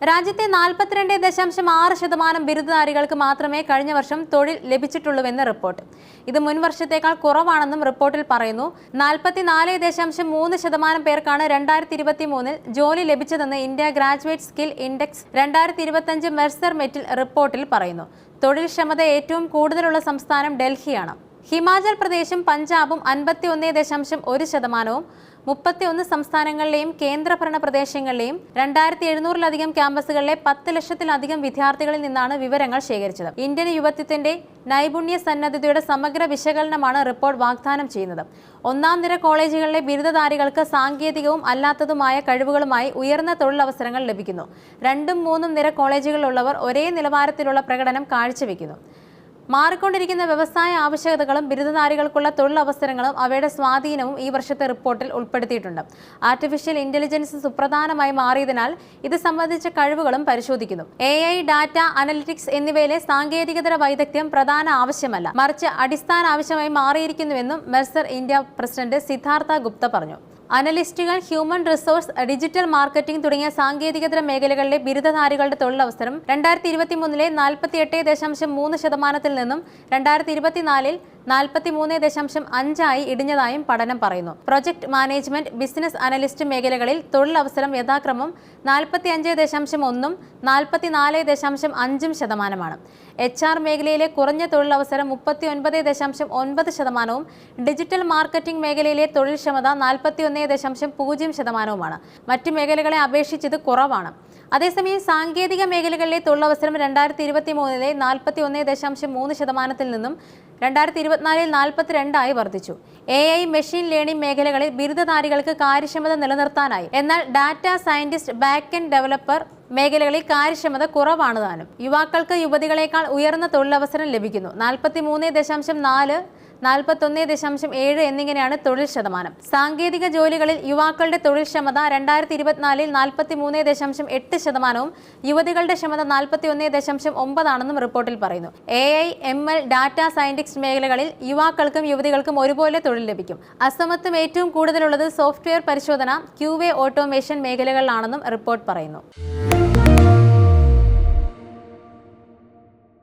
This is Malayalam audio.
രാജ്യത്തെ നാൽപ്പത്തിരണ്ട് ദശാംശം ആറ് ശതമാനം ബിരുദധാരികൾക്ക് മാത്രമേ കഴിഞ്ഞ വർഷം തൊഴിൽ ലഭിച്ചിട്ടുള്ളൂവെന്ന് റിപ്പോർട്ട്. ഇത് മുൻ വർഷത്തേക്കാൾ കുറവാണെന്നും റിപ്പോർട്ടിൽ പറയുന്നു. നാൽപ്പത്തിനാല് ദശാംശം മൂന്ന് ശതമാനം പേർക്കാണ് രണ്ടായിരത്തി ഇരുപത്തി മൂന്നിൽ ജോലി ലഭിച്ചതെന്ന് ഇന്ത്യ ഗ്രാജുവേറ്റ് സ്കിൽ ഇൻഡെക്സ് രണ്ടായിരത്തി ഇരുപത്തഞ്ച് മെർസർ മെറ്റിൽ റിപ്പോർട്ടിൽ പറയുന്നു. തൊഴിൽ ക്ഷമത ഏറ്റവും കൂടുതലുള്ള സംസ്ഥാനം ഡൽഹിയാണ്. ഹിമാചൽ പ്രദേശും പഞ്ചാബും അൻപത്തി ഒന്നേ ദശാംശം ഒരു ശതമാനവും മുപ്പത്തിയൊന്ന് സംസ്ഥാനങ്ങളിലെയും കേന്ദ്രഭരണ പ്രദേശങ്ങളിലെയും രണ്ടായിരത്തി എഴുന്നൂറിലധികം ക്യാമ്പസുകളിലെ പത്ത് ലക്ഷത്തിലധികം വിദ്യാർത്ഥികളിൽ നിന്നാണ് വിവരങ്ങൾ ശേഖരിച്ചത്. ഇന്ത്യൻ യുവത്വത്തിന്റെ നൈപുണ്യ സന്നദ്ധതയുടെ സമഗ്ര വിശകലനമാണ് റിപ്പോർട്ട് വാഗ്ദാനം ചെയ്യുന്നത്. ഒന്നാം നിര കോളേജുകളിലെ ബിരുദധാരികൾക്ക് സാങ്കേതികവും അല്ലാത്തതുമായ കഴിവുകളുമായി ഉയർന്ന തൊഴിലവസരങ്ങൾ ലഭിക്കുന്നു. രണ്ടും മൂന്നും നിര കോളേജുകളിലുള്ളവർ ഒരേ നിലവാരത്തിലുള്ള പ്രകടനം കാഴ്ചവെക്കുന്നു. മാറിക്കൊണ്ടിരിക്കുന്ന വ്യവസായ ആവശ്യകതകളും ബിരുദധാരികൾക്കുള്ള തൊഴിലവസരങ്ങളും അവയുടെ സ്വാധീനവും ഈ വർഷത്തെ റിപ്പോർട്ടിൽ ഉൾപ്പെടുത്തിയിട്ടുണ്ട്. ആർട്ടിഫിഷ്യൽ ഇന്റലിജൻസ് സുപ്രധാനമായി മാറിയതിനാൽ ഇത് സംബന്ധിച്ച കഴിവുകളും പരിശോധിക്കുന്നു. എ ഐ ഡാറ്റ അനലിറ്റിക്സ് എന്നിവയിലെ സാങ്കേതികതര വൈദഗ്ധ്യം പ്രധാന ആവശ്യമല്ല. മറിച്ച് അടിസ്ഥാന ആവശ്യമായി മാറിയിരിക്കുന്നുവെന്നും Mercer India president Siddhartha Gupta പറഞ്ഞു. അനലിസ്റ്റുകൾ ഹ്യൂമൻ റിസോഴ്സ് ഡിജിറ്റൽ മാർക്കറ്റിംഗ് തുടങ്ങിയ സാങ്കേതികതര മേഖലകളിലെ ബിരുദധാരികളുടെ തൊഴിലവസരം രണ്ടായിരത്തി ഇരുപത്തി മൂന്നിലെ നാൽപ്പത്തി എട്ട് ദശാംശം മൂന്ന് ശതമാനത്തിൽ നിന്നും രണ്ടായിരത്തി ഇരുപത്തിനാലിൽ നാൽപ്പത്തി മൂന്ന് ദശാംശം അഞ്ചായി ഇടിഞ്ഞതായും പഠനം പറയുന്നു. പ്രൊജക്ട് മാനേജ്മെന്റ് ബിസിനസ് അനലിസ്റ്റ് മേഖലകളിൽ തൊഴിലവസരം യഥാക്രമം നാൽപ്പത്തി അഞ്ച് ദശാംശം ഒന്നും നാൽപ്പത്തിനാല് ദശാംശം അഞ്ചും ശതമാനമാണ്. എച്ച് ആർ മേഖലയിലെ കുറഞ്ഞ തൊഴിലവസരം മുപ്പത്തി ഒൻപത് ദശാംശം ഒൻപത് ശതമാനവും ഡിജിറ്റൽ മാർക്കറ്റിംഗ് മേഖലയിലെ തൊഴിൽ ക്ഷമത നാൽപ്പത്തി ഒന്ന് ദശാംശം പൂജ്യം ശതമാനവുമാണ്. മറ്റ് മേഖലകളെ അപേക്ഷിച്ചത് കുറവാണ്. അതേസമയം സാങ്കേതിക മേഖലകളിലെ തൊഴിലവസരം രണ്ടായിരത്തി ഇരുപത്തി മൂന്നിലെ നാൽപ്പത്തി ഒന്ന് ദശാംശം മൂന്ന് ശതമാനത്തിൽ നിന്നും രണ്ടായിരത്തി ഇരുപത്തിനാലിൽ നാൽപ്പത്തിരണ്ടായി വർദ്ധിച്ചു. എ ഐ മെഷീൻ ലേണിംഗ് മേഖലകളിൽ ബിരുദധാരികൾക്ക് കാര്യക്ഷമത നിലനിർത്താനായി. എന്നാൽ data scientist back end developer മേഖലകളിൽ കാര്യക്ഷമത കുറവാണ് താനും. യുവാക്കൾക്ക് യുവതികളെക്കാൾ ഉയർന്ന തൊഴിലവസരം ലഭിക്കുന്നു. നാൽപ്പത്തി മൂന്ന് ദശാംശം നാല് നാൽപ്പത്തൊന്ന് ദശാംശം ഏഴ് എന്നിങ്ങനെയാണ് തൊഴിൽ ശതമാനം. സാങ്കേതിക ജോലികളിൽ യുവാക്കളുടെ തൊഴിൽ ക്ഷമത രണ്ടായിരത്തി ഇരുപത്തിനാലിൽ നാൽപ്പത്തി മൂന്ന് ദശാംശം എട്ട് ശതമാനവും യുവതികളുടെ ക്ഷമത നാൽപ്പത്തി ഒന്ന് ദശാംശം ഒമ്പതാണെന്നും റിപ്പോർട്ടിൽ പറയുന്നു. A I M L data sciences മേഖലകളിൽ യുവാക്കൾക്കും യുവതികൾക്കും ഒരുപോലെ തൊഴിൽ ലഭിക്കും. അസമത്വം ഏറ്റവും കൂടുതലുള്ളത് സോഫ്റ്റ്വെയർ പരിശോധന ക്യൂവേ ഓട്ടോമേഷൻ മേഖലകളിലാണെന്നും റിപ്പോർട്ട് പറയുന്നു.